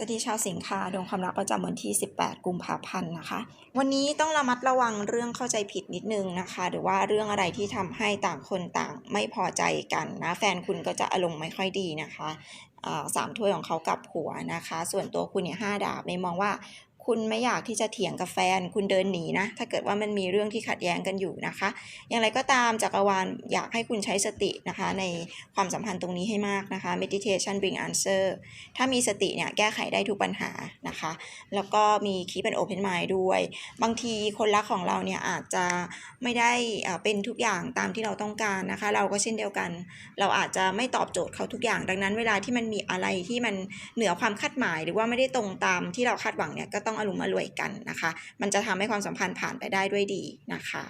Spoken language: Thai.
สวัสดีชาวสิงคาดวงความรักประจำวันที่ 18 กุมภาพันธ์นะคะ วันนี้ต้องระมัดระวังเรื่องเข้าใจผิดนิดนึงนะคะ หรือว่าเรื่องอะไรที่ทำให้ต่างคนต่างไม่พอใจกันนะแฟนคุณก็จะอารมณ์ไม่ค่อยดีนะคะอ่าสามถ้วยของเขากับหัวนะคะ ส่วนตัวคุณเนี่ยห้าดาบในมองว่าคุณไม่อยากที่จะเถียงกับแฟน คุณเดินหนีนะ ถ้าเกิดว่ามันมีเรื่องที่ขัดแย้งกันอยู่นะคะ อย่างไรก็ตามจักรวาลอยากให้คุณใช้สตินะคะ ในความสัมพันธ์ตรงนี้ให้มากนะคะ meditation bring answer ถ้ามีสติเนี่ยแก้ไขได้ทุกปัญหานะคะ แล้วก็มีคีเป็น open mind ด้วย บางทีคนรักของเราเนี่ยอาจจะไม่ได้เอ่อเป็นทุกอย่างตามที่เราต้องการนะคะ เราก็เช่นเดียวกัน เราอาจจะไม่ตอบโจทย์เขาทุกอย่าง ดังนั้นเวลาที่มันมีอะไรที่มันเหนือความคาดหมาย หรือว่าไม่ได้ตรงตามที่เราคาดหวังเนี่ยก็ต้องอารมณ์อรวยกันนะคะ มันจะทำให้ความสัมพันธ์ผ่านไปได้ด้วยดีนะคะ